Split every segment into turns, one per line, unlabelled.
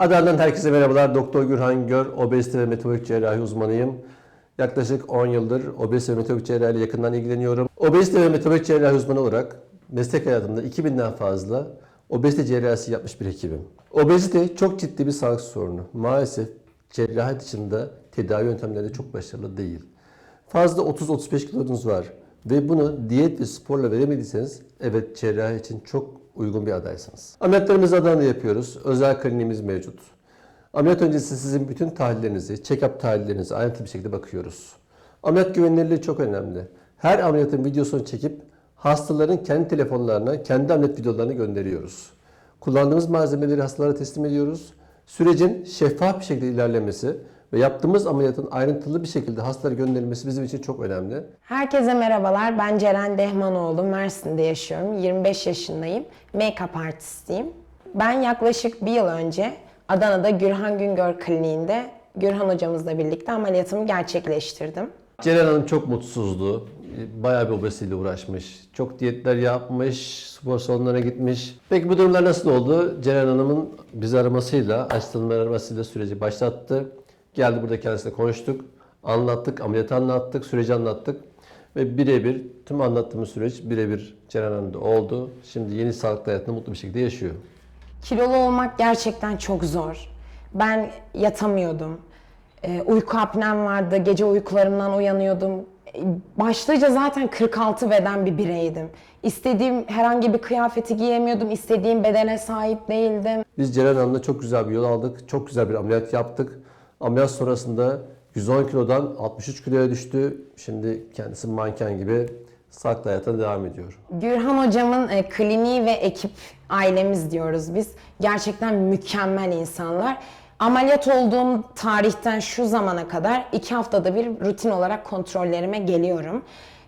Adana'dan herkese merhabalar. Doktor Gürhan Gör, obezite ve metabolik cerrahi uzmanıyım. Yaklaşık 10 yıldır obezite ve metabolik cerrahi ile yakından ilgileniyorum. Obezite ve metabolik cerrahi uzmanı olarak meslek hayatımda 2000'den fazla obezite cerrahisi yapmış bir hekimim. Obezite çok ciddi bir sağlık sorunu. Maalesef cerrahi dışında tedavi yöntemleri çok başarılı değil. Fazla 30-35 kilonuz var ve bunu diyet ve sporla veremediyseniz evet cerrahi için çok uygun bir adaysınız. Ameliyatlarımızı Adana'da yapıyoruz. Özel kliniğimiz mevcut. Ameliyat öncesi sizin bütün tahlillerinizi, check-up tahlillerinizi ayrıntılı bir şekilde bakıyoruz. Ameliyat güvenilirliği çok önemli. Her ameliyatın videosunu çekip hastaların kendi telefonlarına, kendi ameliyat videolarını gönderiyoruz. Kullandığımız malzemeleri hastalara teslim ediyoruz. Sürecin şeffaf bir şekilde ilerlemesi ve yaptığımız ameliyatın ayrıntılı bir şekilde hastalara gönderilmesi bizim için çok önemli.
Herkese merhabalar. Ben Ceren Dehmanoğlu. Mersin'de yaşıyorum. 25 yaşındayım. Make-up artistiyim. Ben yaklaşık bir yıl önce Adana'da Gürhan Güngör Kliniği'nde Gürhan hocamızla birlikte ameliyatımı gerçekleştirdim.
Ceren Hanım çok mutsuzdu. Bayağı bir obeziteyle uğraşmış. Çok diyetler yapmış, spor salonlarına gitmiş. Peki bu durumlar nasıl oldu? Ceren Hanım'ın bizi aramasıyla, asistanımın aramasıyla süreci başlattı. Geldi burada kendisiyle konuştuk. Anlattık, ameliyatı anlattık, süreci anlattık. Ve birebir tüm anlattığımız süreç birebir Ceren Hanım'da oldu. Şimdi yeni sağlıklı hayatını mutlu bir şekilde yaşıyor.
Kilolu olmak gerçekten çok zor. Ben yatamıyordum. Ee, uyku apnem vardı. Gece uykularımdan uyanıyordum. Ee, Başlıca zaten 46 beden bir bireydim. İstediğim herhangi bir kıyafeti giyemiyordum. İstediğim bedene sahip değildim.
Biz Ceren Hanım'la çok güzel bir yol aldık. Çok güzel bir ameliyat yaptık. Ameliyat sonrasında 110 kilodan 63 kiloya düştü. Şimdi kendisi manken gibi sağlıklı hayatına devam ediyor.
Gürhan hocamın e, kliniği ve ekip ailemiz diyoruz biz. Gerçekten mükemmel insanlar. Ameliyat olduğum tarihten şu zamana kadar iki haftada bir rutin olarak kontrollerime geliyorum.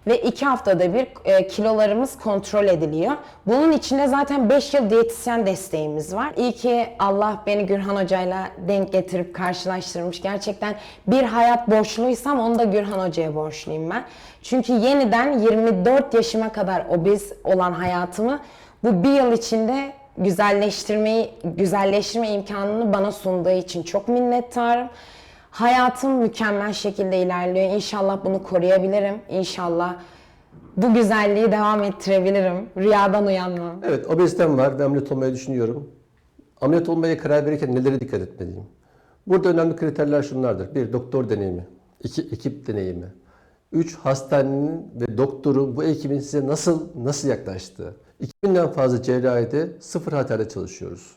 Ve iki haftada bir e, kilolarımız kontrol ediliyor. Bunun içinde zaten 5 yıl diyetisyen desteğimiz var. İyi ki Allah beni Gürhan Hoca'yla denk getirip karşılaştırmış. Gerçekten bir hayat borçluysam onu da Gürhan Hoca'ya borçluyum ben. Çünkü yeniden 24 yaşıma kadar obez olan hayatımı bu bir yıl içinde güzelleştirmeyi, güzelleştirme imkanını bana sunduğu için çok minnettarım. Hayatım mükemmel şekilde ilerliyor. İnşallah bunu koruyabilirim. İnşallah bu güzelliği devam ettirebilirim. Rüyadan uyanmam.
Evet obezitem var ve ameliyat olmayı düşünüyorum. Ameliyat olmaya karar verirken nelere dikkat etmeliyim? Burada önemli kriterler şunlardır. Bir, doktor deneyimi. iki ekip deneyimi. Üç, hastanenin ve doktorun bu ekibin size nasıl nasıl yaklaştığı. 2000'den fazla cerrahide sıfır hatayla çalışıyoruz.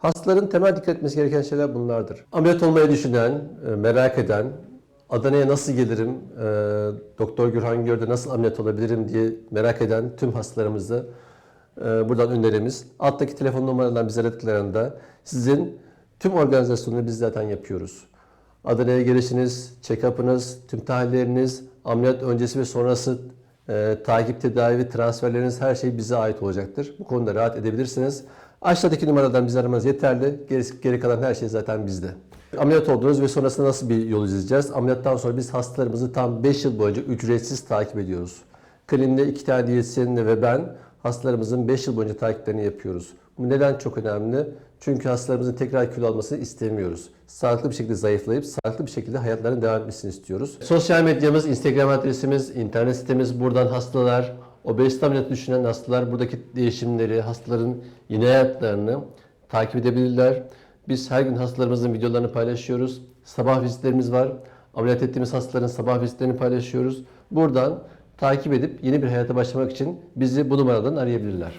Hastaların temel dikkat etmesi gereken şeyler bunlardır. Ameliyat olmayı düşünen, e, merak eden, Adana'ya nasıl gelirim, e, Doktor Gürhan Gör'de nasıl ameliyat olabilirim diye merak eden tüm hastalarımızı e, buradan önerimiz. Alttaki telefon numaralarından bizi aradıklarında sizin tüm organizasyonunu biz zaten yapıyoruz. Adana'ya gelişiniz, check-up'ınız, tüm tahlilleriniz, ameliyat öncesi ve sonrası e, takip, tedavi transferleriniz her şey bize ait olacaktır. Bu konuda rahat edebilirsiniz. Aşağıdaki numaradan bizi aramanız yeterli. Geri, geri kalan her şey zaten bizde. Ameliyat oldunuz ve sonrasında nasıl bir yol izleyeceğiz? Ameliyattan sonra biz hastalarımızı tam 5 yıl boyunca ücretsiz takip ediyoruz. Kliniğinde iki tane diyetisyenle ve ben hastalarımızın 5 yıl boyunca takiplerini yapıyoruz. Bu neden çok önemli? Çünkü hastalarımızın tekrar kilo almasını istemiyoruz. Sağlıklı bir şekilde zayıflayıp sağlıklı bir şekilde hayatlarının devam etmesini istiyoruz. Sosyal medyamız, Instagram adresimiz, internet sitemiz buradan hastalar, obezite ameliyatı düşünen hastalar buradaki değişimleri, hastaların yeni hayatlarını takip edebilirler. Biz her gün hastalarımızın videolarını paylaşıyoruz. Sabah vizitlerimiz var. Ameliyat ettiğimiz hastaların sabah vizitlerini paylaşıyoruz. Buradan takip edip yeni bir hayata başlamak için bizi bu numaradan arayabilirler.